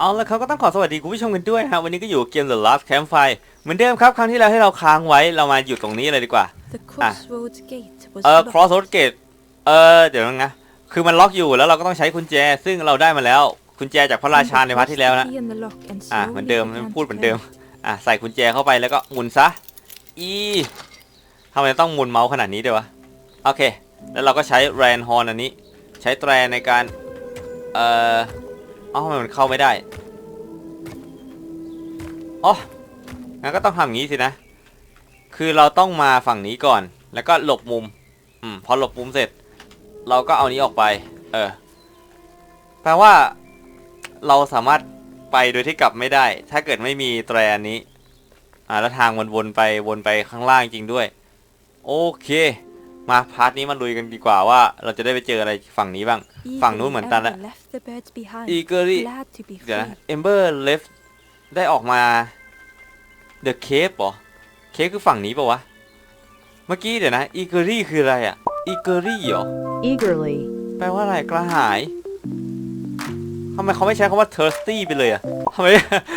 เอาละครับก็ต้องขอสวัสดีคุณผู้ชมกันด้วยนะครับวันนี้ก็อยู่เกม The Last Campfire เหมือนเดิมครับ ครั้งที่แล้วให้เราค้างไว้เรามาอยู่ตรงนี้เลยดีกว่า The crossroads gate was เออ locked. Crossroad Gate เออเดี๋ยวนะคือมันล็อกอยู่แล้วเราก็ต้องใช้กุญแจ ซึ่งเราได้มาแล้วกุญแจจากพระราชาในพาร์ทที่แล้วนะ Key in the lock and อะ slowly เหมือนเดิม began พูด to เหมือนเดิม turn. อะใส่กุญแจเข้าไปแล้วก็หมุนซะอีทำไมต้องหมุนเมาส์ขนาดนี้ด้วยวะโอเค แล้วเราก็ใช้แรนฮอนอันนี้ ใช้แตรในการเอ่อเอ้าทำไมมันเข้าไม่ได้อ๋องั้นก็ต้องทำอย่างนี้สินะ คือเราต้องมาฝั่งนี้ก่อน แล้วก็หลบมุม อืม พอหลบมุมเสร็จ เราก็เอานี้ออกไป เออ แปลว่า เราสามารถไปโดยที่กลับไม่ได้ ถ้าเกิดไม่มีแตรอันนี้ อ่า แล้วทางมันวนไปวนไปข้างล่างจริงด้วย โอเค มาพาร์ทนี้มาลุยกันดีกว่าว่า เราจะได้ไปเจออะไรฝั่งนี้บ้าง ฝั่งนู้นเหมือนกันละ Eagerly left the birds behind, อีเกอรี่ glad to be เดี๋ยวนะ free. เอมเบอร์เลฟได้ออกมา The Cave เหรอเคฟคือฝั่งนี้ปะวะ เมื่อกี้เดี๋ยวนะอีเกอรี่คืออะไรอะอีเกอรี่เหรอ eagerly, แปลว่าอะไรกระหายทำไมเขาไม่ใช้คำว่า thirsty ไปเลยอะทำไม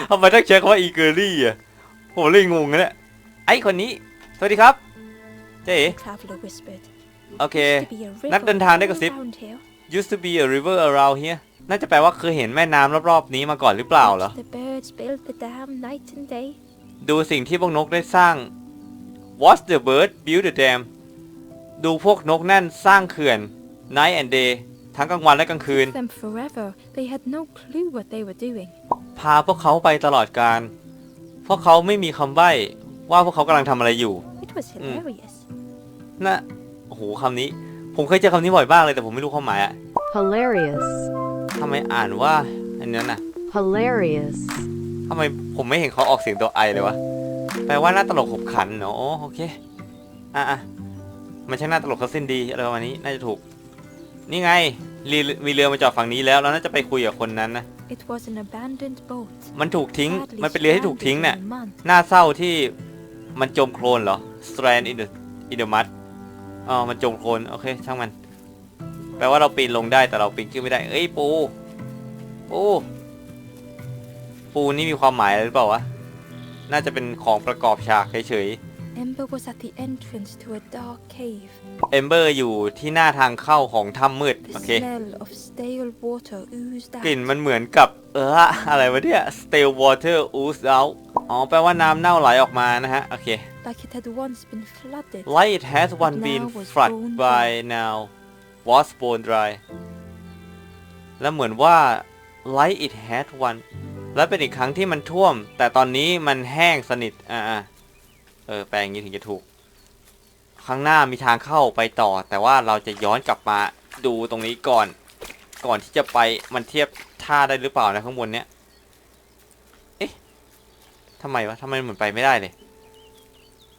ทำไมต้องใช้คำว่า eagerly อะผมเลยงงนะเนี่ยไอ้คนนี้ สวัสดีครับ เจ๊ The traveler whispered. โอเค "Used to be a river นักเดินทางได้กระซิบ all around here. used to be a river around here น่าจะแปลว่าเคยเห็นแม่น้ำรอบๆนี้มาก่อนหรือเปล่าเหรอ The birds build the dam night and day. ดูสิ่งที่พวกนกได้สร้าง Watch the bird build the dam ดูพวกนกนั่นสร้างเขื่อน night and day ทั้งกลางวันและกลางคืน Them forever. They had no clue what they were doing. พาพวกเขาไปตลอดการ พวกเขาไม่มีคำใบ้ว่าพวกเขากำลังทำอะไรอยู่ It was Mm. hilarious. นะโอ้โหคำนี้ ผมเคยเจอคำนี้บ่อยมากเลยแต่ผมไม่รู้ความหมายอะ hilarious, ทำไมอ่านว่า อันนั้นน่ะ hilarious, ทำไมผมไม่เห็นเขาออกเสียงตัวไอเลยวะ แปลว่าหน้าตลกขบขันเนาะอ๋อโอเค อะอะมันใช่หน้าตลกเขาสิ้นดีอะไรประมาณนี้น่าจะถูก นี่ไงเรือมีเรือมาจอดฝั่งนี้แล้วเราน่าจะไปคุยกับคนนั้นนะ It was an abandoned boat. มันถูกทิ้ง badly มันเป็นเรือที่ถูกทิ้ง stranded เนี่ย in the mud. น่าเศร้าที่มันจมโคลนเหรอ strand in the in the mud อ๋อมันจมโคลนโอเคช่างมัน แปลว่าเราปีนลงได้แต่เราปีนขึ้นไม่ได้ เอ้ยปู ปู ปูนี่มีความหมายอะไรหรือเปล่าวะ น่าจะเป็นของประกอบฉากเฉย Ember was at the entrance to a dark cave. ๆเอมเบอร์อยู่ที่หน้าทางเข้าของถ้ำมืด The โอเค smell of stale water oozed กลิ่น out. มันเหมือนกับเอออะไรวะเนี่ย stale water ooze out อ๋อ แปลว่าน้ำเน่าไหลออกมานะฮะ โอเค like it had once been flooded. Light has one But been now was flooded bone by now was bone dry และเหมือนว่า light it had one และเป็นอีกครั้งที่มันท่วม แต่ตอนนี้มันแห้งสนิท อ่าๆเออแปลอย่างนี้ถึงจะถูก ข้างหน้ามีทางเข้าไปต่อ แต่ว่าเราจะย้อนกลับมาดูตรงนี้ก่อน ก่อนที่จะไปมันเทียบท่าได้หรือเปล่านะข้างบนเนี้ย เอ๊ะทำไมวะทำไมมันเหมือนไปไม่ได้เลย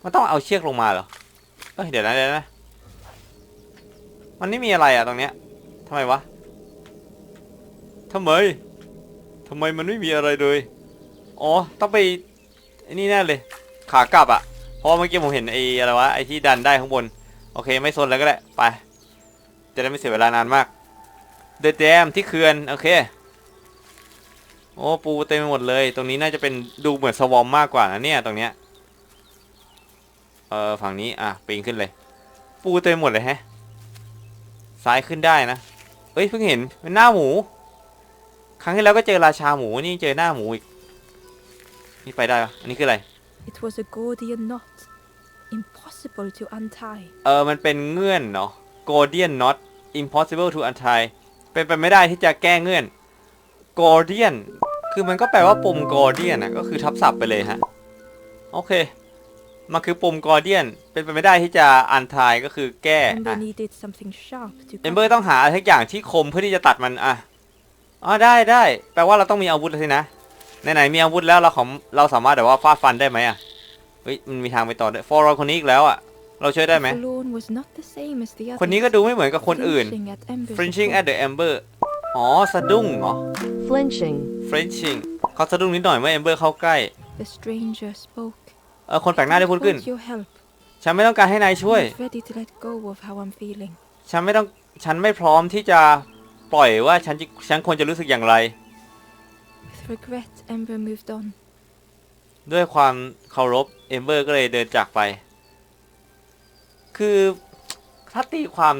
มันต้องเอาเชือกลงมาเหรอ เอ้ยเดี๋ยวนะเดี๋ยวนะ มันไม่มีอะไรอะตรงเนี้ยทำไมวะทำไมทำไมมันไม่มีอะไรเลย อ๋อ ต้องไปไอ้นี่แน่เลย ขากลับอะเพราะเมื่อกี้ผมเห็นไอ้อะไรวะ ไอ้ที่ดันได้ข้างบน โอเค ไม่ซนแล้วก็ได้ ไป จะได้ไม่เสียเวลานานมาก เดอะแดมที่เขื่อน โอเค โอ้ ปูเต็มไปหมดเลย ตรงนี้น่าจะเป็นดูเหมือนสวอมมากกว่านะเนี่ย ตรงเนี้ย เออฝั่งนี้อะปีนขึ้นเลย ปูเต็มหมดเลยแฮะซ้ายขึ้นได้นะเอ้ยเพิ่งเห็นเป็นหน้าหมู ครั้งที่แล้วก็เจอราชาหมูนี่เจอหน้าหมูอีกนี่ไปได้ปะอันนี้คืออะไร It was a Gordian knot. Impossible to untie. เออมันเป็นเงื่อนเนาะ Gordian knot impossible to untie เป็นไปไม่ได้ที่จะแก้เงื่อน Gordian คือมันก็แปลว่าปม Gordian นะก็คือทับศัพท์ไปเลยฮะ โอเค มันคือปม Gordian เป็นไปไม่ได้ที่จะ untie ก็คือแก้ Ember อะ needed something sharp to เอม cut เบอร์ต้องหาอะไรทุกอย่างที่คมเพื่อที่จะตัดมันอะอ๋อได้ได้ แปลว่าเราต้องมีอาวุธแล้วสินะไหนๆมีอาวุธแล้วเราของเราสามารถแบบว่าฟาดฟันได้ไหมอะเฮ้ยมันมีทางไปต่อได้ฟอร์เราคนนี้อีกแล้วอะ เราช่วยได้ไหม Forlorn was not the same as the คนนี้ก็ others. ดูไม่เหมือนกับคนอื่น Flinching at Ember's flinching at approach. the ember อ๋อสะดุ้งเหรอ flinching, flinching เขาสะดุ้งนิดหน่อยเมื่อเอมเบอร์เข้าใกล้ The stranger spoke. เออคนแปลกหน้าได้พูดขึ้น Want your help. ฉันไม่ต้องการให้นายช่วย I'm not ready to let go of how I'm feeling. ฉันไม่ต้อง ฉันไม่พร้อมที่จะปล่อยว่าฉันจะฉันควรจะรู้สึกอย่างไร With regret, Ember moved on. ด้วยความเคารพเอมเบอร์ก็เลยเดินจากไป คือถ้าตีความ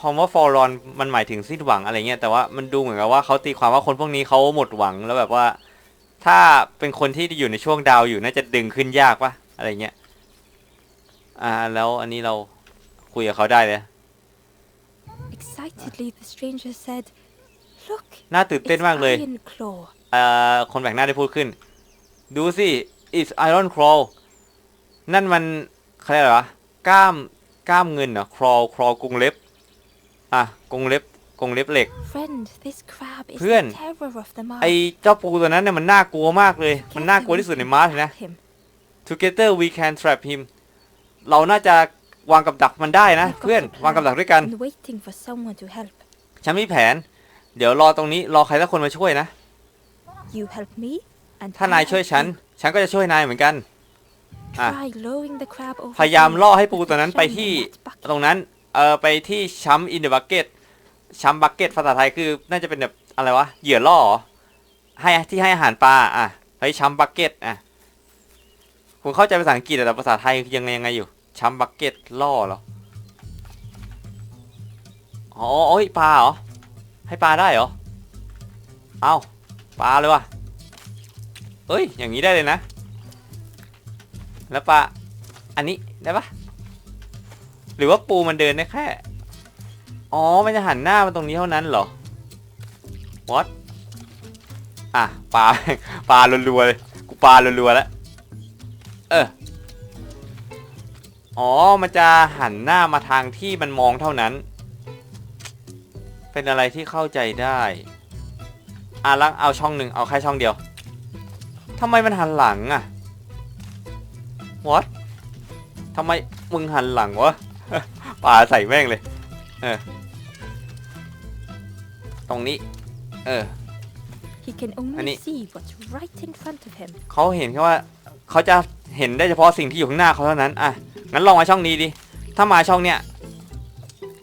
คำว่าฟอร์รอนมันหมายถึงสิ้นหวังอะไรเงี้ยแต่ว่ามันดูเหมือนกับว่าเขาตีความว่าคนพวกนี้เขาหมดหวังแล้วแบบว่า ถ้าเป็นคนที่อยู่ในช่วงดาวอยู่น่าจะดึงขึ้นยากปะ อะไรเงี้ย อ่า แล้วอันนี้เราคุยกับเขาได้เลย Excitedly, the stranger said, Look, น่าตื่นเต้น it's มากเลย Iron Claw. เอ่อคนแปลกหน้าได้พูดขึ้น ดูสิ it's iron crawl นั่นมันเขาเรียกอะไรวะกล้ามกล้ามเงินเหรอ crawl crawl กรงเล็บ อะกรงเล็บกรงเล็บเหล็ก Friend, this crab is เพื่อน the terror of the marsh. ไอเจ้าปูตัวนั้นเนี่ยมันน่ากลัวมากเลย มันน่ากลัวที่สุดในมาร์ชเลยนะ Him. Together we can trap him เราน่าจะวางกับดักมันได้นะ We've got เพื่อน a วางกับดัก plan ด้วยกัน and waiting for someone to help. ฉันมีแผน เดี๋ยวรอตรงนี้รอใครสักคนมาช่วยนะ You help me, and ถ้านาย I ช่วย help ฉัน you. ฉันก็จะช่วยนายเหมือนกันอะ Try lowering the crab over พยายาม here. ล่อให้ปูตัวนั้นไป Shine ที่ in that bucket. ตรงนั้น เออไปที่ช้ำอินเดอะบักเก็ตช้ำบักเก็ตภาษาไทยคือน่าจะเป็นแบบอะไรวะ เหยื่อล่อเหรอให้ที่ให้อาหารปลา อะไปช้ำบักเก็ต อะ ผมเข้าใจภาษาอังกฤษแต่ภาษาไทยยังไงยังไงอยู่ช้ำบักเก็ตล่อเหรอ อ๋อโอ้ยปลาเหรอ ให้ปลาได้เหรอ เอาปลาเลยวะเอ้ย อย่างนี้ได้เลยนะ แล้วปลา อันนี้ได้ปะหรือว่าปูมันเดินได้แค่ อ๋อ มันจะหันหน้ามาตรงนี้เท่านั้นเหรอ what อะปลาปลารัวๆเลย กูปลารัวๆแล้ว เออ อ๋อ มันจะหันหน้ามาทางที่มันมองเท่านั้น เป็นอะไรที่เข้าใจได้อะลังเอาช่องหนึ่งเอาแค่ช่องเดียวทำไมมันหันหลังอะ what ทำไมมึงหันหลังวะป่าใส่แม่งเลย เออ ตรงนี้ เออ He can only Ani- see what's right in front of him. เขาเห็นแค่ว่า เขาจะเห็นได้เฉพาะสิ่งที่อยู่ข้างหน้าเขาเท่านั้น อะ งั้นลองมาช่องนี้ดิ ถ้ามาช่องเนี้ย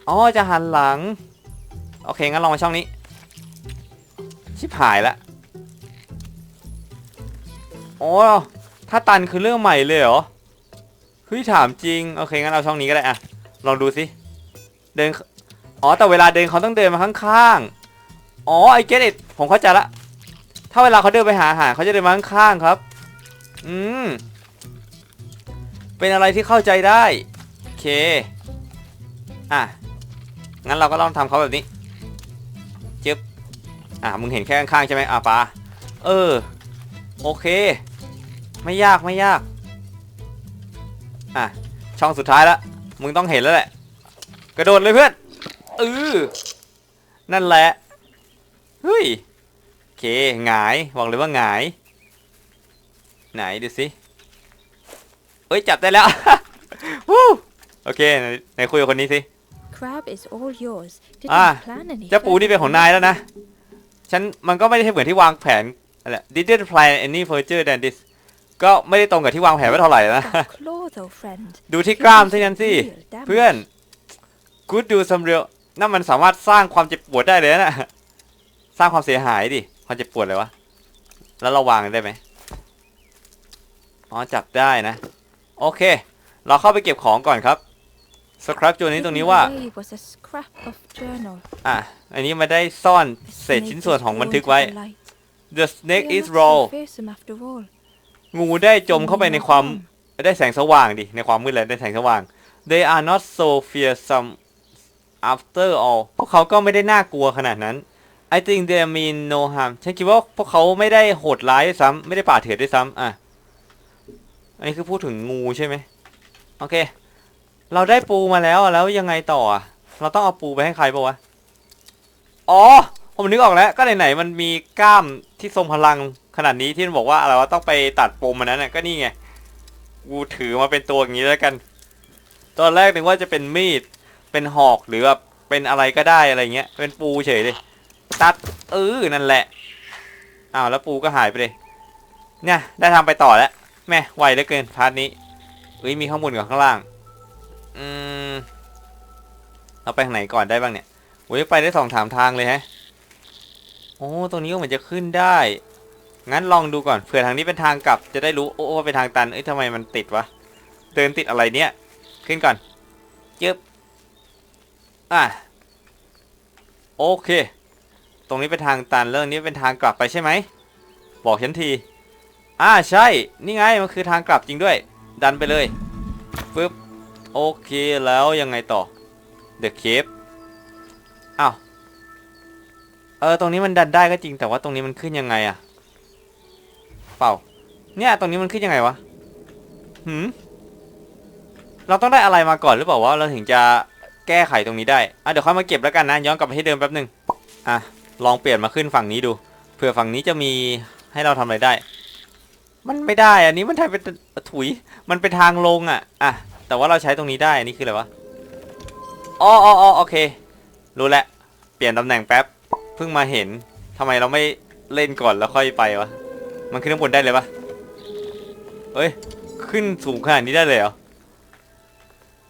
อ๋อ จะหันหลัง โอเค งั้นลองมาช่องนี้ ชิบหายละอ๋อ ถ้าตันคือเรื่องใหม่เลยเหรอเฮ้ยถามจริง โอเค งั้นเอาช่องนี้ก็ได้อะลองดูสิ เดิน อ๋อ แต่เวลาเดินเขาต้องเดินมาข้างๆ อ๋อ ไอเกตผมเข้าใจละ ถ้าเวลาเขาเดินไปหาอาหารเขาจะเดินมาข้างๆครับ อืม เป็นอะไรที่เข้าใจได้ โอเค อะ งั้นเราก็ลองทำเขาแบบนี้จึ๊บ อะ มึงเห็นแค่ข้างๆใช่ไหมอะปาเออ โอเค ไม่ยากไม่ยาก อะ ช่องสุดท้ายละ มึงต้องเห็นแล้วแหละ กระโดดเลยเพื่อนเออนั่นแหละ เฮ้ย โอเค หงาย บอกเลยว่าหงาย ไหนดูสิเอ้ยจับได้แล้ว วู้โอเคไหนไหนคุยกับคนนี้สิ Crab is all yours. Didn't Ah, plan any. เจ้าปูนี่เป็นของนายแล้วนะ ฉันมันก็ไม่ได้เหมือนที่วางแผนอะไร didn't plan any further than this ก็ไม่ได้ตรงกับที่วางแผนไว้เท่าไหร่นะ That claw, though, friend. ดูที่กล้ามที่นั่นสิ Real damage. เพื่อน good do some real นั่นมันสามารถสร้างความเจ็บปวดได้เลยนะ สร้างความเสียหายดิ ความเจ็บปวดเลยวะ แล้วเราวางได้ไหม อ๋อจับได้นะ โอเค เราเข้าไปเก็บของก่อนครับสครับตัวนี้ตรงนี้ว่า Hidden away was a scrap of journal. อะอันนี้มาได้ซ่อน The เศษ snake ชิ้นส่วน is ของบัน drawn ทึก to ไว้ the light. the They snake are is not raw so fearsome after all. งูได้จมเข้าไปในความ They mean no ได้แสงสว่างดิในความมืดเลยได้แสงสว่าง they are not so fearsome after all พวกเขาก็ไม่ได้น่ากลัวขนาดนั้น I think they mean no harm ฉันคิดว่าพวกเขาไม่ได้โหดร้ายด้วยซ้ำไม่ได้ป่าเถื่อนด้วยซ้ำอะ อันนี้คือพูดถึงงูใช่ไหมโอเค เราได้ปูมาแล้วแล้วยังไงต่ออะเราต้องเอาปูไปให้ใครปะวะอ๋อผมนึกออกแล้ว ก็ไหนๆมันมีกล้ามที่ทรงพลังขนาดนี้ที่มันบอกว่าอะไรว่าต้องไปตัดปมมันนั้นน่ะก็นี่ไงกูถือมาเป็นตัวอย่างนี้แล้วกัน ตอนแรกนึกว่าจะเป็นมีดเป็นหอกหรือแบบเป็นอะไรก็ได้อะไรเงี้ย เป็นปูเฉยเลยตัดเออนั่นแหละอ้าวแล้วปูก็หายไปเลยเนี่ยได้ทำไปต่อแล้ว แม่ไวเหลือเกินพาร์ทนี้เอ้ยมีข้างบนกับข้างล่าง อืมเราไปทางไหนก่อนได้บ้างเนี่ยโอ้ยไปได้สองถามทางเลยฮะโอ้ตรงนี้ก็เหมือนจะขึ้นได้ งั้นลองดูก่อนเผื่อทางนี้เป็นทางกลับจะได้รู้โอ้ว่าเป็นทางตันเอ้ยทำไมมันติดวะเดินติดอะไรเนี่ย ขึ้นก่อนจึ๊บอะโอเค ตรงนี้เป็นทางตันเรื่องนี้เป็นทางกลับไปใช่ไหม บอกฉันที อ่าใช่ นี่ไงมันคือทางกลับจริงด้วย ดันไปเลยปึ๊บโอเคแล้วยังไงต่อ The Cave อ้าวเออตรงนี้มันดันได้ก็จริงแต่ว่าตรงนี้มันขึ้นยังไงอะเปล่า เนี่ยตรงนี้มันขึ้นยังไงวะหืมเราต้องได้อะไรมาก่อนหรือเปล่าวะเราถึงจะแก้ไขตรงนี้ได้อะเดี๋ยวค่อยมาเก็บแล้วกันนะย้อนกลับไปที่เดิมแป๊บหนึ่งอะลองเปลี่ยนมาขึ้นฝั่งนี้ดูเผื่อฝั่งนี้จะมีให้เราทำอะไรได้ มันไม่ได้ อันนี้มันทำเป็นถุย มันเป็นทางลงอะ อะ แต่ว่าเราใช้ตรงนี้ได้ อันนี่คืออะไรวะอ๋ออ๋ออ๋อโอเค รู้แล้ว เปลี่ยนตำแหน่งแป๊บ เพิ่งมาเห็นทำไมเราไม่เล่นก่อนแล้วค่อยไปวะ มันขึ้นข้างบนได้เลยปะเอ้ย ขึ้นสูงขนาดนี้ได้เลยเหรอ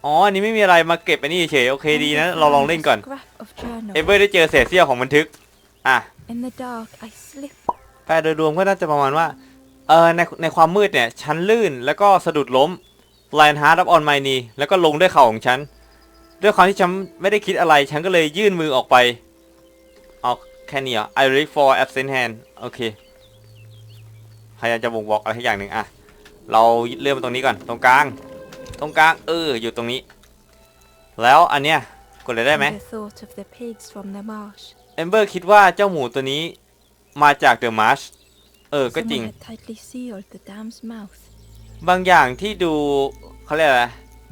อ๋อ อันนี้ไม่มีอะไรมาเก็บอันนี้เฉยๆโอเคดีนะ เราลองเล่นก่อน Scrap of journal. เอเวอร์ได้เจอเศษเสี้ยวของบันทึก อะ In the dark, I slip. แปลโดยรวมก็น่าจะประมาณว่า เออในในความมืดเนี่ย ฉันลื่นแล้วก็สะดุดล้ม Lion Heart up on my knee แล้วก็ลงด้วยเข่าของฉัน ด้วยความที่ฉันไม่ได้คิดอะไร ฉันก็เลยยื่นมือออกไป เอาแค่นี้เหรอ I reach for absent hand โอเค พยายามจะบ่งบอกอะไรทุกอย่างหนึ่งอะเราเลื่อนมาตรงนี้ก่อน ตรงกลาง ตรงกลาง เออ อยู่ตรงนี้ แล้วอันเนี้ยกดเลยได้ไหม And the thought of the pigs from the marsh. เอมเบอร์คิดว่าเจ้าหมูตัวนี้มาจากเดอะมาร์ช เออก็จริง Someone had tightly sealed the dam's mouth. บางอย่างที่ดูเขาเรียกอะไร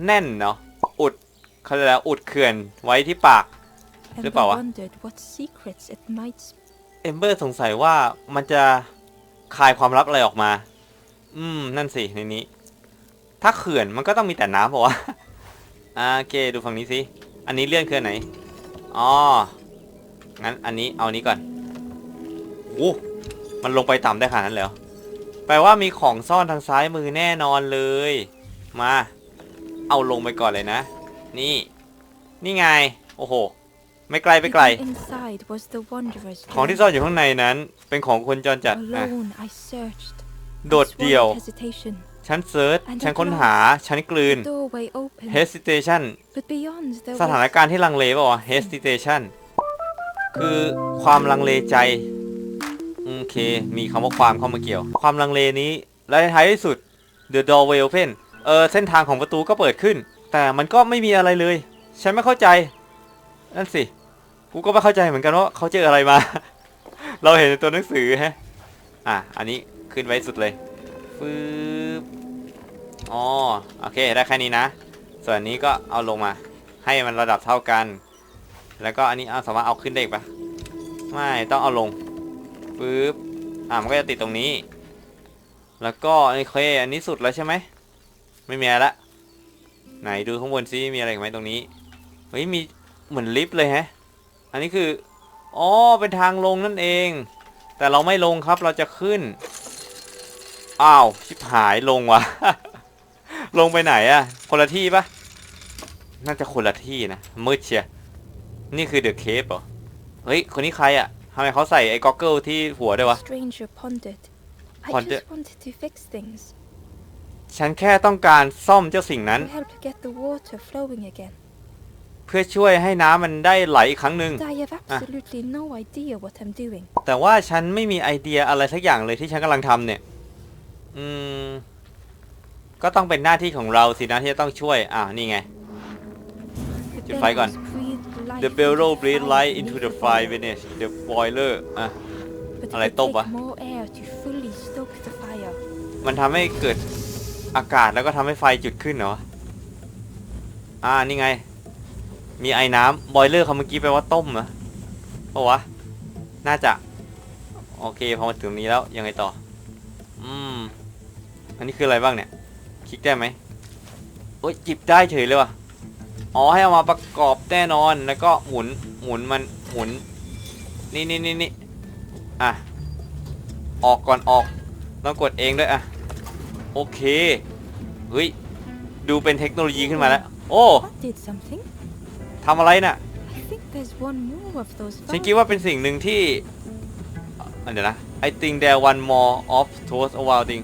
แน่นเนาะอุดเขาเรียกอะไรอุดเขื่อนไว้ที่ปาก And Thế they bảo à? wondered what secrets it might sp- เอมเบอร์สงสัยว่ามันจะคายความลับอะไรออกมา อืม นั่นสิ ในนี้ ถ้าเขื่อนมันก็ต้องมีแต่น้ำเปล่าวะอ่าโอเค ดูฝั่งนี้สิ อันนี้เลื่อนเขื่อนไหน อ๋อ งั้นอันนี้เอานี้ก่อนโอ้ มันลงไปต่ำได้ขนาดนั้นเลยเหรอแปลว่ามีของซ่อนทางซ้ายมือแน่นอนเลย มา เอาลงไปก่อนเลยนะ นี่ นี่ไง โอ้โห ไม่ไกลไปไกล Hidden inside was the wanderer's ของที่ dream. ซ่อนอยู่ข้างในนั้น เป็นของคนจรจัดอะ Alone, I searched. โดดเดี่ยว Swallowed hesitation. ฉันเซิร์ช ฉันค้นหา ฉันกลืน Doorway open. hesitation But beyond there สถาน was การณ์ที่ลังเลเปล่าวะ hesitation คือความลังเลใจ โอเค มีคำว่าความเข้ามาเกี่ยว ความลังเลนี้ และในท้ายที่สุด the doorway open เออเส้นทางของประตูก็เปิดขึ้น แต่มันก็ไม่มีอะไรเลย ฉันไม่เข้าใจ นั่นสิ กูก็ไม่เข้าใจเหมือนกันว่าเขาเจออะไรมา เราเห็นในตัวหนังสือฮะ อะ อันนี้ขึ้นไว้สุดเลยฟืบอ๋อ โอเค ได้แค่นี้นะ ส่วนนนี้ก็เอาลงมา ให้มันระดับเท่ากัน แล้วก็อันนี้เอาสามารถเอาขึ้นได้อีกปะไม่ ต้องเอาลง ปึ๊บอ่ามันก็จะติดตรงนี้ แล้วก็โอเคอันนี้สุดแล้วใช่ไหมไม่มีอะไรละไหนดูข้างบนซิมีอะไรไหมตรงนี้เฮ้ยมีเหมือนลิฟต์เลยฮะอันนี้คืออ๋อเป็นทางลงนั่นเอง แต่เราไม่ลงครับเราจะขึ้นอ้าวชิบหายลงวะลงไปไหนอะคนละที่ปะน่าจะคนละที่นะมืดเชียนี่คือเดอะเคปเหรอเฮ้ยคนนี้ใครอะ ทำไมเขาใส่ไอ้ก็อกเกิลที่หัวด้วยวะ stranger pondered. I Ponder- just wanted to fix things. ฉันแค่ต้องการซ่อมเจ้าสิ่งนั้น To help get the water flowing again. เพื่อช่วยให้น้ำมันได้ไหลอีกครั้งหนึ่ง But I have absolutely no idea what I'm doing. แต่ว่าฉันไม่มีไอเดียอะไรสักอย่างเลยที่ฉันกำลังทำเนี่ย อืม ก็ต้องเป็นหน้าที่ของเราสินะที่จะต้องช่วย อ่านี่ไง The จุดไฟก่ The into barrel the breathe fire light into the beneath fire the beneath the boiler อะ But it อะไร would ต้ม take วะ more air to fully stoke the fire. มันทำให้เกิดอากาศแล้วก็ทำให้ไฟจุดขึ้นเหรอ อ่า นี่ไง มีไอ้น้ำบอยเลอร์เขาเมื่อกี้แปลว่าต้มเหรอปะวะ น่าจะ โอเค พอมาถึงตรงนี้แล้ว ยังไงต่อ อืม อันนี้คืออะไรบ้างเนี่ย คลิกได้ไหมโอ้ยจิบได้เฉยเลยว่ะ อ๋อให้เอามาประกอบแน่นอนแล้วก็หมุนหมุนมันหมุน นี่นี่นี่นี่อะ ออกก่อนออกต้องกดเองด้วยอะ โอเคเฮ้ยดูเป็นเทคโนโลยีขึ้นมาแล้ว โอ้ That did something. ทำอะไรน่ะ I think there's one more of those ฉัน valves. คิดว่าเป็นสิ่งหนึ่งที่อะเดี๋ยวนะ I think there one more of toast a while thing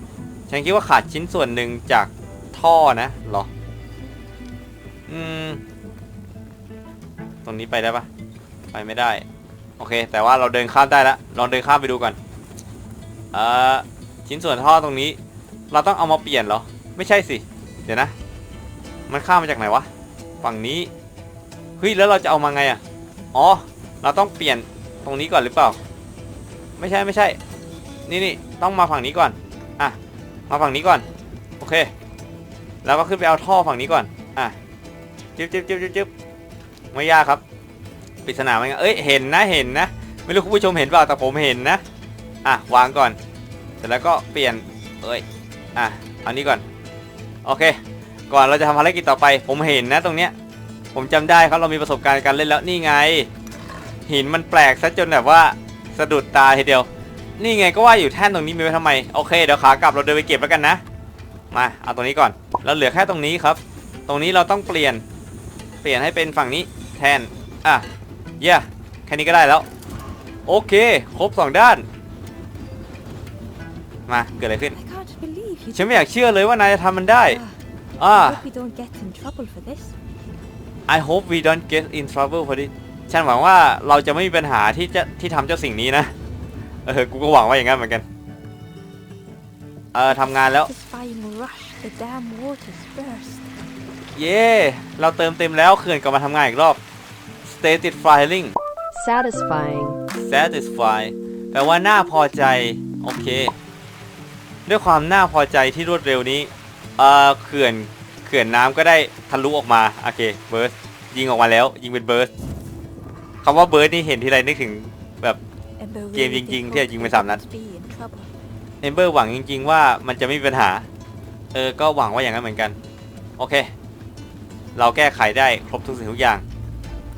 ฉันคิดว่าขาดชิ้นส่วนหนึ่งจากท่อนะเหรอ อืม ตรงนี้ไปได้ปะไปไม่ได้ โอเค แต่ว่าเราเดินข้ามได้แล้วลองเดินข้ามไปดูก่อนเอ่อชิ้นส่วนท่อตรงนี้ เราต้องเอามาเปลี่ยนเหรอ ไม่ใช่สิ เดี๋ยวนะ มันข้ามมาจากไหนวะ ฝั่งนี้ เฮ้ย แล้วเราจะเอามาไงอะอ๋อ เราต้องเปลี่ยนตรงนี้ก่อนหรือเปล่า ไม่ใช่ไม่ใช่ นี่นี่ต้องมาฝั่งนี้ก่อน อะ มาฝั่งนี้ก่อน โอเค แล้วก็ขึ้นไปเอาท่อฝั่งนี้ก่อน จึ๊บจึ๊บจึ๊บจึ๊บจึ๊บไม่ยากครับปริศนาไหมนเอ้ยเห็นนะเห็นนะ ไม่รู้คุณผู้ชมเห็นเปล่าแต่ผมเห็นนะอะวางก่อน เสร็จแล้วก็เปลี่ยนเอ้ยอะเอานี้ก่อนโอเค ก่อนเราจะทำภารกิจต่อไป ผมเห็นนะตรงเนี้ยผมจำได้ครับเรามีประสบการณ์การเล่นแล้วนี่ไง หินมันแปลกซะจนแบบว่าสะดุดตาทีเดียว นี่ไงก็ว่าอยู่แท่นตรงนี้มีไว้ทำไมโอเคเดี๋ยวขากลับเราเดินไปเก็บแล้วกันนะมาเอาตรงนี้ก่อนเราเหลือแค่ตรงนี้ครับ ตรงนี้เราต้องเปลี่ยน เปลี่ยนให้เป็นฝั่งนี้แทน อะ เย่แค่นี้ก็ได้แล้ว โอเค ครบสองด้าน มา เกิดอะไรขึ้น I can't believe you ฉันไม่อยากเชื่อเลยว่านายจะทำมันได้ Ah, อ่า I hope we don't get in trouble for this. I hope we don't get in trouble for this ฉันหวังว่าเราจะไม่มีปัญหาที่จะที่ทำเจ้าสิ่งนี้นะ เออ กูก็หวังว่าอย่างนั้นเหมือนกัน เออทำงานแล้ว เย้เราเติมเต็มแล้วเขื่อนกลับมาทำงานอีกรอบ stated filing satisfying, satisfy แปลว่าน่าพอใจ โอเค ด้วยความน่าพอใจที่รวดเร็วนี้เอ่อเขื่อนเขื่อนน้ำก็ได้ทะลุออกมา โอเคเบิร์สยิงออกมาแล้ว ยิงเป็นเบิร์สคำว่าเบิร์สนี่เห็นทีไรนึกถึงแบบ Ember Game really จริงๆ did ที่ hope จะยิง we ไปสามนัด wouldn't be in trouble. เอมเบอร์หวังจริง ๆ ว่ามันจะไม่มีปัญหา เออ ก็หวังว่าอย่างนั้นเหมือนกัน โอเค เราแก้ไขได้ครบทุกสิ่งทุกอย่าง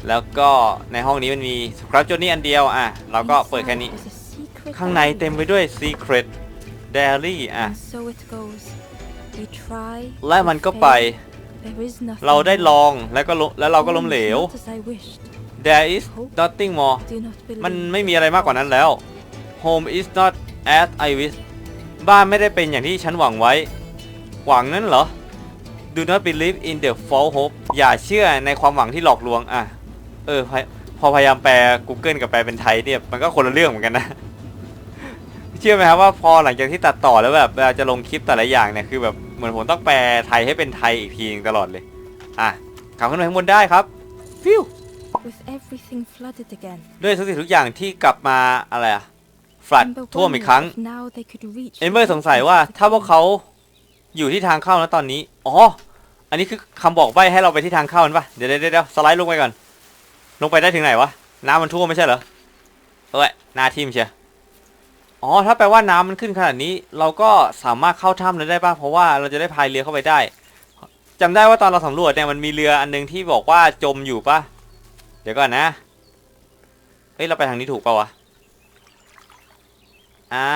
แล้วก็ในห้องนี้มันมีสครับจนนี่อันเดียวอะเราก็เปิดแค่นี้ Inside was a secret ข้างในเต็มไป diary. ด้วย Secret Diary อะ And so it goes. We try, และ we มันก็ไป fail. There is nothing เราได้ more. ลองแล้วก็ล้มแล้วเราก็ล้ม All เหล is ว not as I wished. There is nothing more Do not believe มันไม่มีอะไรมากกว่านั้นแล้ว Home is not as I wish บ้านไม่ได้เป็นอย่างที่ฉันหวังไว้ หวังนั้นเหรอ Do not believe in the false hope อย่าเชื่อในความหวังที่หลอกลวง อะ เออพยพอพยายามแปล Google กับแปลเป็นไทยเนี่ยมันก็คนละเรื่องเหมือนกันนะ เชื่อไหมครับว่าพอหลังจากที่ตัดต่อแล้วแบบเวลาจะลงคลิปแต่ละอย่างเนี่ยคือแบบเหมือนผมต้องแปลไทยให้เป็นไทยอีกทีนึงตลอดเลย อะขับขึ้นไปข้างบนได้ครับฟิว With everything flooded again. ด้วยทุกสิ่งทุกอย่างที่กลับมาอะไรอะฟลัด Ember ท่วมอีก wondered ครั้ง if now they could reach เอมเบอร์ the สงสัยว่า place ถ้าพวก to เขา อยู่ที่ทางเข้านะตอนนี้ อ๋อ อันนี้คือคำบอกใบ้ให้เราไปที่ทางเข้านั่นปะเดี๋ยวเดี๋ยวเดี๋ยวสไลด์ลงไปก่อน ลงไปได้ถึงไหนวะ น้ำมันท่วมไม่ใช่เหรอ เอ้ยหน้าทิมเชียอ๋อ ถ้าแปลว่าน้ำมันขึ้นขนาดนี้ เราก็สามารถเข้าถ้ำเลยได้ป่ะ เพราะว่าเราจะได้พายเรือเข้าไปได้จำได้ว่าตอนเราสำรวจเนี่ยมันมีเรืออันหนึงที่บอกว่าจมอยู่ป่ะ เดี๋ยวก่อนนะ เฮ้ย เราไปทางนี้ถูกป่าวะ อ่า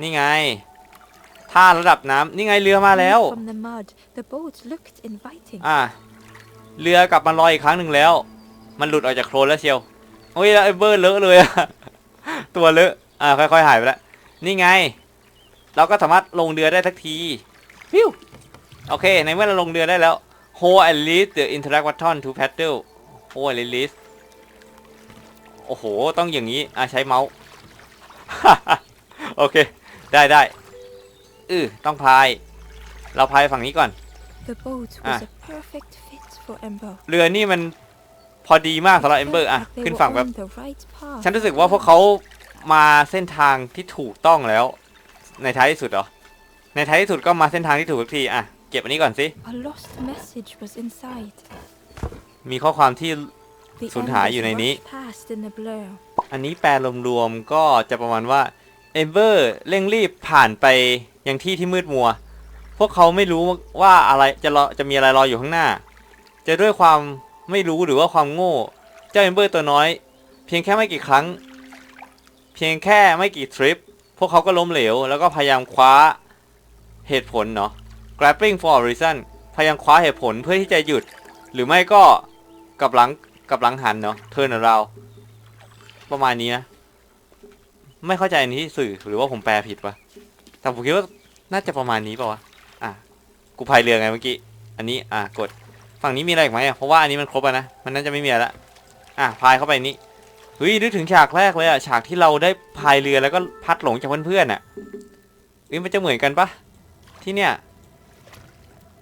นี่ไง ท่าระดับน้ำนี่ไงเรือมาแล้ว From the mud, the boat looked inviting. อ่าเรือกลับมาลอยอีกครั้งหนึ่งแล้ว มันหลุดออกจากโคลนแล้วเชียวโอ้ยแล้วไอ้เบอร์เลอะเลยอะ ตัวเลอะอ่าค่อยๆหายไปแล้วนี่ไง เราก็สามารถลงเรือได้สักทีฟิวโอเค ในเมื่อเราลงเรือได้แล้ว hold and release the interact button to paddle hold and release โอ้โห ต้องอย่างนี้ อะใช้เมาส์ โอเค ได้ได้ อือต้องพาย เราพายฝั่งนี้ก่อน The boat Ah. was a perfect fit for Ember. เรือนี่มันพอดีมากสำหรับเอมเบอร์อะ Felt like they ขึ้น were ฝั่งแบบ on the right path. ฉันรู้สึกว่าพวกเขามาเส้นทางที่ถูกต้องแล้ว ในท้ายที่สุดเหรอ ในท้ายที่สุดก็มาเส้นทางที่ถูกทุกทีอะเก็บอันนี้ก่อนสิ A lost message was inside. มีข้อความที่ The สูญหายอยู่ใน embers นี้ rushed past in a blur. อันนี้แปลรวมๆก็จะประมาณว่าเอมเบอร์เร่งรีบผ่านไป ยังที่ที่มืดมัว พวกเขาไม่รู้ว่าอะไรจะรอจะมีอะไรรออยู่ข้างหน้า จะด้วยความไม่รู้หรือว่าความโง่ เจ้าเอมเบอร์ตัวน้อย เพียงแค่ไม่กี่ครั้ง เพียงแค่ไม่กี่ทริป พวกเขาก็ล้มเหลว แล้วก็พยายามคว้าเหตุผลเนาะ grappling for a reason พยายามคว้าเหตุผลเพื่อที่จะหยุด หรือไม่ก็กลับหลังกลับหลังหันเนาะ turn around ประมาณนี้นะ ไม่เข้าใจอันนี้สื่อหรือว่าผมแปลผิดวะ แต่ผมคิดว่าน่าจะประมาณนี้เปล่าวะอะกูพายเรือไงเมื่อกี้ อันนี้อะกด ฝั่งนี้มีอะไรอีกไหมอะเพราะว่าอันนี้มันครบแล้วนะ มันน่าจะไม่มีอะไรละ อะพายเข้าไปนี้เฮ้ยนึกถึงฉากแรกเลยอะฉากที่เราได้พายเรือแล้วก็พัดหลงจากเพื่อนๆอะเฮ้ยมันจะเหมือนกันปะที่เนี่ย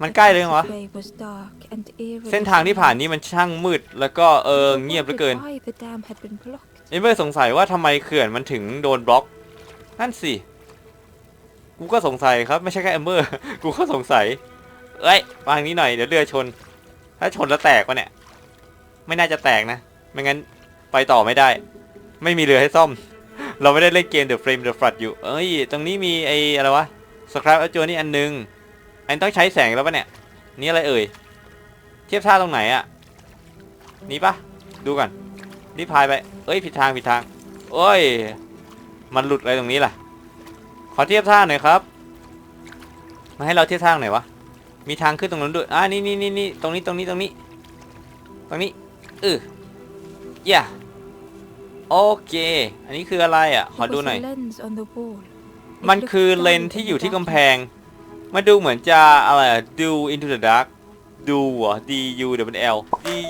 มันใกล้เลยเหรอวะ The way was dark and eerily เส้นทางที่ผ่านนี้มันช่างมืด แล้วก็เออ I เงียบเหลือ wondered เกิน Why the dam had been blocked. เอเบอร์สงสัยว่าทำไมเขื่อนมันถึงโดนบล็อก นั่นสิ กูก็สงสัยครับไม่ใช่แค่เอมเบอร์ กูก็สงสัย เอ้ยวางนี้หน่อยเดี๋ยวเรือชน ถ้าชนแล้วแตกวะเนี่ย ไม่น่าจะแตกนะ ไม่งั้นไปต่อไม่ได้ ไม่มีเรือให้ซ่อม เราไม่ได้เล่นเกม The Frame The Flood อยู่ เอ้ย ตรงนี้มีไอ้อะไรวะ Scrap อ j จนี่อันนึง อันต้องใช้แสงแล้วปะเนี่ย นี่อะไรเอ่ย เทียบท่าตรงไหนอะนี่ปะดูก่อนรีบพายไป เอ้ยผิดทางผิดทาง โอ้ย มันหลุดอะไรตรงนี้ล่ะ ขอเทียบท่าหน่อยครับ มาให้เราเทียบท่าหน่อยวะ มีทางขึ้นตรงนั้นด้วย อ่านี่นี่นี่นี่ตรงนี้ตรงนี้ตรงนี้ ตรงนี้เอออย่าโอเค อันนี้คืออะไรอะ ขอดูหน่อย มันคือเลนที่อยู่ที่กำแพงมันดูเหมือนจะอะไรอะ do into the dark ดูเหรอ d u w l d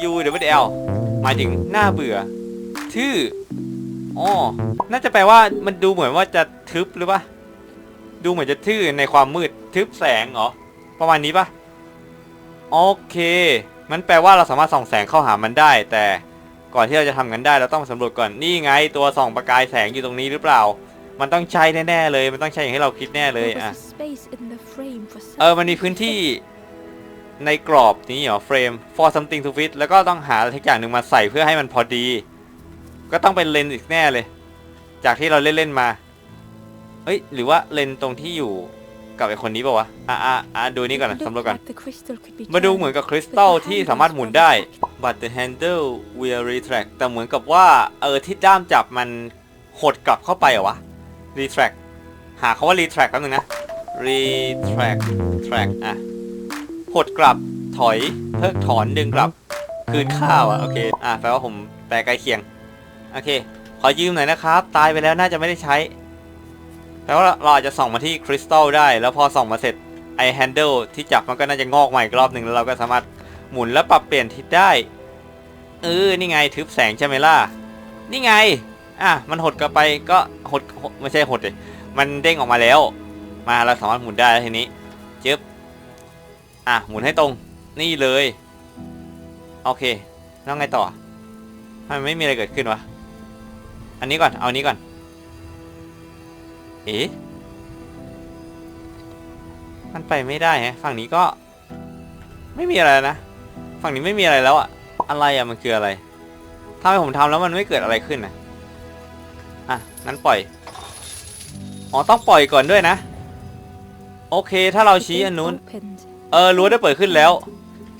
u w l หมายถึงหน้าเบื่อทื่ออ๋อน่าจะแปลว่ามันดูเหมือนว่าจะทึบหรือปะ ดูเหมือนจะทื่อในความมืดทึบแสงเหรอ ประมาณนี้ปะโอเค มันแปลว่าเราสามารถส่องแสงเข้าหามันได้ แต่ก่อนที่เราจะทำกันได้เราต้องสำรวจก่อนนี่ไง ตัวส่องประกายแสงอยู่ตรงนี้หรือเปล่า มันต้องใช่แน่ๆเลย มันต้องใช่อย่างที่เราคิดแน่เลย There อะ was a space in the frame for เออมันมีพื้นที่ในกรอบนี้เหรอเฟรม for something to fit แล้วก็ต้องหาอะไรทุกอย่างหนึ่งมาใส่เพื่อให้มันพอดี ก็ต้องเป็นเลนส์อีกแน่เลย จากที่เราเล่นๆมา เฮ้ย หรือว่าเลนส์ตรงที่อยู่กับไอคนนี้ป่าวะ อะอะอะดูนี่ก่อนนะ Looked สำรวจก่อน like the crystal could be มาดู turned, เหมือนกับคริส but ตัล the ที่ handles สามารถหมุนได้ but the handle will retract แต่เหมือนกับว่า เออที่ด้ามจับมันหดกลับเข้าไปเหรอวะ retract หาคาว่า retract แป๊บนึงนะ retract track อะ หดกลับถอย เพิกถอนดึงกลับ คืนข้าวอะ โอเค อะแปลว่าผมแปลใกล้เคียง โอเค ขอยืมหน่อยนะครับ ตายไปแล้วน่าจะไม่ได้ใช้ แปลว่าเราอาจจะส่องมาที่คริสตัลได้ แล้วพอส่องมาเสร็จไอแฮนเดิลที่จับมันก็น่าจะงอกใหม่อีกรอบหนึ่งแล้วเราก็สามารถหมุนและปรับเปลี่ยนทิศได้เออนี่ไงทึบแสงใช่ไหมล่ะนี่ไงอะมันหดกลับไปก็หดไม่ใช่หดเลยมันเด้งออกมาแล้ว มาเราสามารถหมุนได้ทีนี้จึ๊บอะหมุนให้ตรงนี่เลยโอเคแล้วไงต่อทำไมไม่มีอะไรเกิดขึ้นวะอันนี้ก่อนเอาอันนี้ก่อน เอ๊ะ มันไปไม่ได้ฮะ ฝั่งนี้ก็ ไม่มีอะไรนะ ฝั่งนี้ไม่มีอะไรแล้วอะอะไรอะมันคืออะไร ถ้าให้ผมทำแล้วมันไม่เกิดอะไรขึ้นนะอะ งั้นปล่อย อ๋อ ต้องปล่อยก่อนด้วยนะ โอเค ถ้าเรา The ชี้ gate อันนู้น opened. เออ รั้วได้เปิดขึ้นแล้ว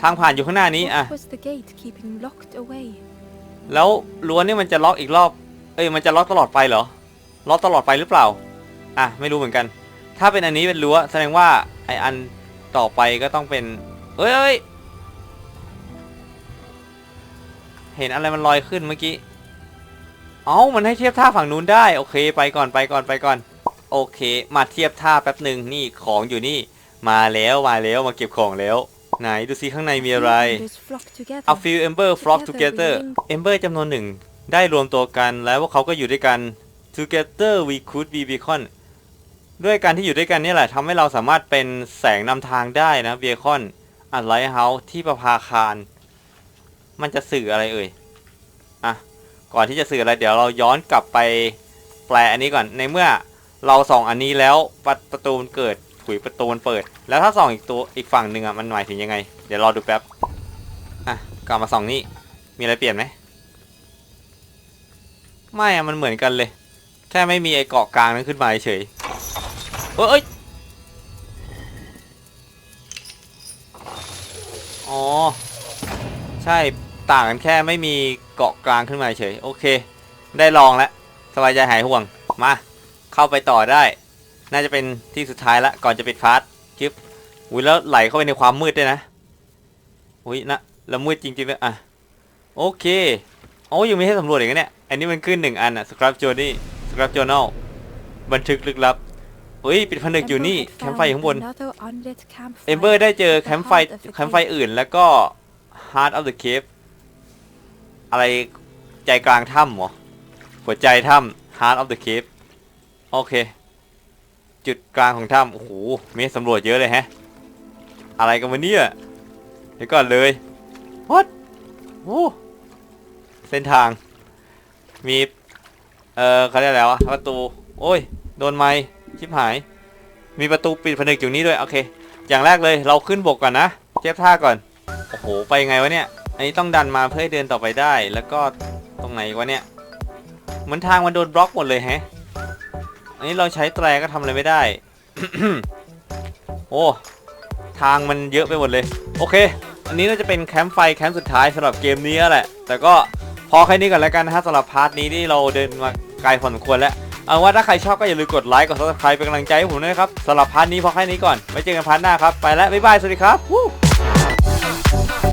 ทางผ่านอยู่ข้างหน้านี้อะ What was the gate keeping locked away? แล้วรั้วนี่มันจะล็อกอีกรอบ เอ้ย มันจะล็อกตลอดไปเหรอ ล็อกตลอดไปหรือเปล่า อะไม่รู้เหมือนกัน ถ้าเป็นอันนี้เป็นรั้วแสดงว่าไออันต่อไปก็ต้องเป็นเอ้ยเอ้ยเห็นอะไรมันลอยขึ้นเมื่อกี้ เอ้ามันให้เทียบท่าฝั่งนู้นได้ โอเค ไปก่อนไปก่อนไปก่อน โอเค มาเทียบท่าแป๊บหนึ่งนี่ของอยู่นี่ มาแล้วมาแล้วมาเก็บของแล้ว ไหนดูซิข้างในมีอะไร Embers flock together. A few ember flock Together together we ember จำนวนหนึ่งได้รวมตัวกันแล้วพวกเขาก็อยู่ด้วยกัน together we could be beacon ด้วยการที่อยู่ด้วยกันนี่แหละทำให้เราสามารถเป็นแสงนำทางได้นะ beacon อันไลท์เฮาส์ที่ประภาคาร มันจะสื่ออะไรเอ่ยอะก่อนที่จะสื่ออะไรเดี๋ยวเราย้อนกลับไปแปลอันนี้ก่อนในเมื่อเราส่องอันนี้แล้วประประตูมันเกิดถุยประตูมันเปิด แล้วถ้าส่องอีกตัวอีกฝั่งหนึ่งอะมันหมายถึงยังไง เดี๋ยวรอดูแป๊บอะกลับมาส่องนี่มีอะไรเปลี่ยนไหมไม่อะมันเหมือนกันเลย แค่ไม่มีไอ้เกาะกลางนั้นขึ้นมาเฉย เอ้ยอ๋อ ใช่ ต่างกันแค่ไม่มีเกาะกลางขึ้นมาเฉย โอเค ได้ลองแล้ว สบายใจหายห่วง มา เข้าไปต่อได้ น่าจะเป็นที่สุดท้ายละ ก่อนจะปิดพาร์ทจึ๊บอุ้ยแล้วไหลเข้าไปในความมืดด้วยนะ อุ้ยนะแล้วมืดจริงๆเลยอะ โอเคโอ้ยังไม่ให้สำรวจอีกเนี่ย อันนี้มันขึ้นหนึ่งอันอะสครับโจนี่ส scrap journal บันทึกลึกลับ เฮ้ยปิดผนึกอยู่นี่ Ember แค had มป์ไฟอยู่ข้างบน found another unlit campfire เอมเบอร์ได้เจอ at the แคมป์ไฟ heart of the แคมป์ไฟ cave. อื่น แล้วก็ Heart of the Cave อะไรใจกลางถ้ำเหรอ หัวใจถ้ำ Heart of the Cave โอเค จุดกลางของถ้ำโอ้โหมีให้สำรวจเยอะเลยแฮะ อะไรกันวะเนี่ยเดี๋ยวก่อนเลย what โอ้เส้นทาง มี เออเขาเรียกอะไรวะประตู โอ้ย โดนไม้ ชิบหาย มีประตูปิดผนึกอยู่นี้ด้วย โอเค อย่างแรกเลยเราขึ้นบกก่อนนะ เทียบท่าก่อน โอ้โห ไปยังไงวะเนี่ย อันนี้ต้องดันมาเพื่อให้เดินต่อไปได้ แล้วก็ตรงไหนวะเนี่ย เหมือนทางมันโดนบล็อกหมดเลยแฮะ อันนี้เราใช้แตรก็ทำอะไรไม่ได้ โอ้ ทางมันเยอะไปหมดเลย โอเค อันนี้น่าจะเป็นแคมป์ไฟแคมป์สุดท้ายสำหรับเกมนี้แล้วแหละ แต่ก็พอแค่นี้ก่อนแล้วกันนะฮะสำหรับพาร์ทนี้ที่เราเดินมาไกลพอสมควรแล้ว เอาว่าถ้าใครชอบก็อย่าลืมกดไลค์กดซับสไครป์เป็นกำลังใจให้ผมด้วยครับสำหรับพาร์ทนี้พอแค่นี้ก่อนไว้เจอกันพาร์ทหน้าครับไปแล้วบ๊ายบายสวัสดีครับ